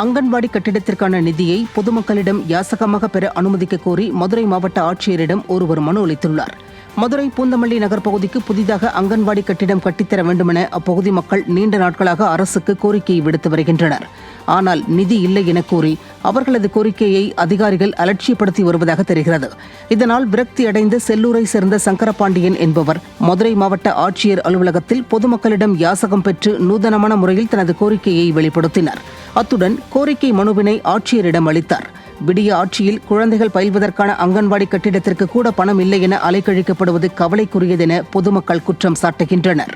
அங்கன்வாடி கட்டிடத்திற்கான நிதியை பொதுமக்களிடம் யாசகமாக பெற அனுமதிக்க கோரி மதுரை மாவட்ட ஆட்சியரிடம் ஒருவர் மனு அளித்துள்ளார். மதுரை பூந்தமல்லி நகர் பகுதிக்கு புதிதாக அங்கன்வாடி கட்டிடம் கட்டித்தர வேண்டுமென அப்பகுதி மக்கள் நீண்ட நாட்களாக அரசுக்கு கோரிக்கை விடுத்து வருகின்றனர். ஆனால் நிதி இல்லை என கூறி அவர்களது கோரிக்கையை அதிகாரிகள் அலட்சியப்படுத்தி வருவதாக தெரிகிறது. இதனால் விரக்தி அடைந்த செல்லூரை சேர்ந்த சங்கரபாண்டியன் என்பவர் மதுரை மாவட்ட ஆட்சியர் அலுவலகத்தில் பொதுமக்களிடம் யாசகம் பெற்று நூதனமான முறையில் தனது கோரிக்கையை வெளிப்படுத்தினார். அத்துடன் கோரிக்கை மனுவினை ஆட்சியரிடம் அளித்தார். விடிய ஆட்சியில் குழந்தைகள் பயில்வதற்கான அங்கன்வாடி கட்டிடத்திற்கு கூட பணம் இல்லை என அலைக்கழிக்கப்படுவது கவலைக்குரியதென பொதுமக்கள் குற்றம் சாட்டுகின்றனர்.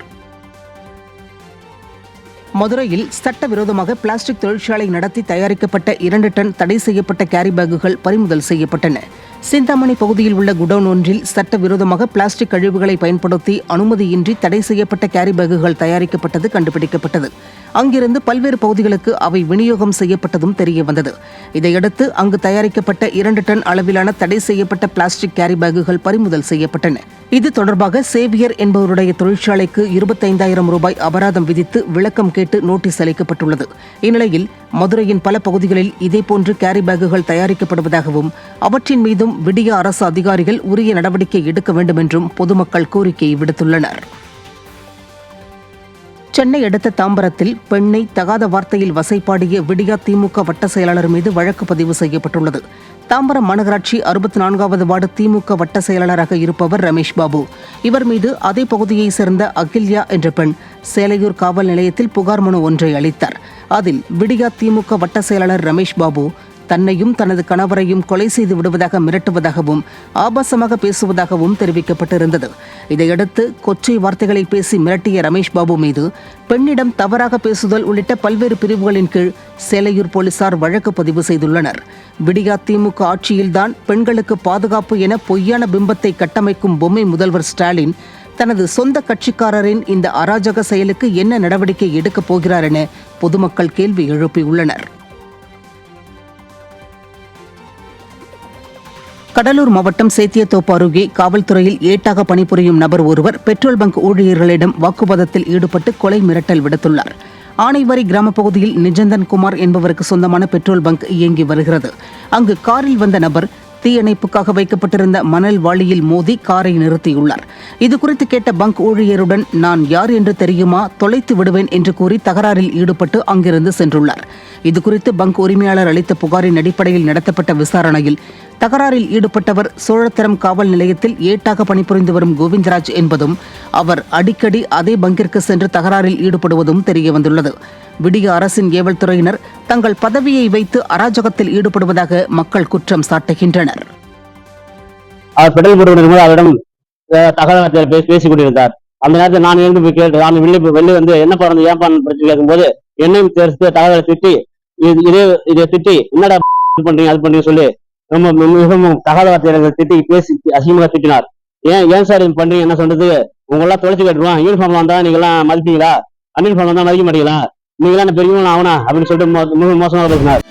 மதுரையில் சட்டவிரோதமாக பிளாஸ்டிக் தொழிற்சாலை நடத்தி தயாரிக்கப்பட்ட இரண்டு டன் தடை செய்யப்பட்ட கேரி பேக்குகள் பறிமுதல் செய்யப்பட்டன. சிந்தாமணி பகுதியில் உள்ள குடோன் ஒன்றில் சட்டவிரோதமாக பிளாஸ்டிக் கழிவுகளை பயன்படுத்தி அனுமதியின்றி தடை செய்யப்பட்ட கேரி பேக்குகள் தயாரிக்கப்பட்டது கண்டுபிடிக்கப்பட்டது. அங்கிருந்து பல்வேறு பகுதிகளுக்கு அவை விநியோகம் செய்யப்பட்டதும் தெரியவந்தது இதையடுத்து அங்கு தயாரிக்கப்பட்ட இரண்டு டன் அளவிலான தடை செய்யப்பட்ட பிளாஸ்டிக் கேரி பேக்குகள் பறிமுதல் செய்யப்பட்டன. இது தொடர்பாக சேவியர் என்பவருடைய தொழிற்சாலைக்கு இருபத்தைந்தாயிரம் ரூபாய் அபராதம் விதித்து விளக்கம் கேட்டு நோட்டீஸ் அளிக்கப்பட்டுள்ளது. இந்நிலையில் மதுரையின் பல பகுதிகளில் இதேபோன்று கேரி பேக்குகள் தயாரிக்கப்படுவதாகவும் அவற்றின் மீதும் விடிய அரசு அதிகாரிகள் உரிய நடவடிக்கை எடுக்க வேண்டும் என்றும் பொதுமக்கள் கோரிக்கை விடுத்துள்ளனர். சென்னை அடுத்த தாம்பரத்தில் பெண்ணை தகாத வார்த்தையில் வசைப்பாடிய விடியா திமுக வட்ட செயலாளர் மீது வழக்கு பதிவு செய்யப்பட்டுள்ளது. தாம்பரம் மாநகராட்சி அறுபத்தி நான்காவது வார்டு திமுக வட்ட செயலாளராக இருப்பவர் ரமேஷ் பாபு. இவர் மீது அதே பகுதியைச் சேர்ந்த அகில்யா என்ற பெண் சேலையூர் காவல் நிலையத்தில் புகார் மனு ஒன்றை அளித்தார். அதில் விடியா திமுக வட்ட செயலாளர் ரமேஷ் பாபு தன்னையும் தனது கணவரையும் கொலை செய்து விடுவதாக மிரட்டுவதாகவும் ஆபாசமாக பேசுவதாகவும் தெரிவிக்கப்பட்டிருந்தது. இதையடுத்து கொச்சை வார்த்தைகளை பேசி மிரட்டிய ரமேஷ் பாபு மீது பெண்ணிடம் தவறாக பேசுதல் உள்ளிட்ட பல்வேறு பிரிவுகளின் கீழ் சேலையூர் போலீசார் வழக்கு பதிவு செய்துள்ளனர். விடியா திமுக ஆட்சியில்தான் பெண்களுக்கு பாதுகாப்பு என பொய்யான பிம்பத்தை கட்டமைக்கும் பொம்மை முதல்வர் ஸ்டாலின் தனது சொந்த கட்சிக்காரரின் இந்த அராஜக செயலுக்கு என்ன நடவடிக்கை எடுக்கப் போகிறார் என பொதுமக்கள் கேள்வி எழுப்பியுள்ளனர். கடலூர் மாவட்டம் சேத்தியத்தோப்பு அருகே காவல்துறையில் ஏட்டாக பணிபுரியும் நபர் ஒருவர் பெட்ரோல் பங்க் ஊழியர்களிடம் வாக்குவாதத்தில் ஈடுபட்டு கொலை மிரட்டல் விடுத்துள்ளார். ஆனைவரி கிராம பகுதியில் நிஜந்தன் குமார் என்பவருக்கு சொந்தமான பெட்ரோல் பங்க் இயங்கி வருகிறது. அங்கு காரில் வந்த நபர் தீயணைப்புக்காக வைக்கப்பட்டிருந்த மணல் வாளியில் மோதி காரை நிறுத்தியுள்ளார். இதுகுறித்து கேட்ட பங்க் ஊழியருடன் நான் யார் என்று தெரியுமா? தொலைத்து விடுவேன் என்று கூறி தகராறில் ஈடுபட்டு அங்கிருந்து சென்றுள்ளார். இதுகுறித்து பங்க் உரிமையாளர் அளித்த புகாரின் அடிப்படையில் நடத்தப்பட்ட விசாரணையில் தகராறில் ஈடுபட்டவர் சோழத்தரம் காவல் நிலையத்தில் ஏட்டாக பணிபுரிந்து வரும் கோவிந்தராஜ் என்பதும் அவர் அடிக்கடி அதே பங்கிற்கு சென்று தகராறில் ஈடுபடுவதும் தெரியவந்துள்ளது. விடிய அரசின் ஏவல் துறையினர் தங்கள் பதவியை வைத்து அராஜகத்தில் ஈடுபடுவதாக மக்கள் குற்றம் சாட்டுகின்றனர். அவர் பெட்ரோல் போட்டு அவரிடம் அஹ், தகவல் பேசிக் கொண்டிருந்தார். அந்த நேரத்தில் நான் இருந்து போய் கேட்டு நான் வெளியே வெளியே வந்து என்ன பிறந்து ஏன் பண்ணு பிரச்சனை? கேட்கும்போது என்னையும் தெரிஞ்சு தகவலை திட்டி இது இதே இதை திட்டி என்னடா இது பண்றீங்க அது பண்றீங்க சொல்லி ரொம்ப மிகவும் தகவல் வார்த்தைகளை திட்டி பேசி அசிங்கமாக திட்டினார். ஏன் ஏன் சார் இது பண்றீங்க என்ன சொல்றது? உங்களெல்லாம் தொலைச்சு கட்டுருவோம் யூனிஃபார்ம் வந்தா நீங்க எல்லாம் மதிப்பீங்களா அன்யூனிஃபார்ம் வந்தா மதிக்க மாட்டீங்களா? நீங்களா என்ன பெரியவங்க ஆகணும் அப்படின்னு சொல்லிட்டு மோ- மிகவும் மோசமாக பேசினார்.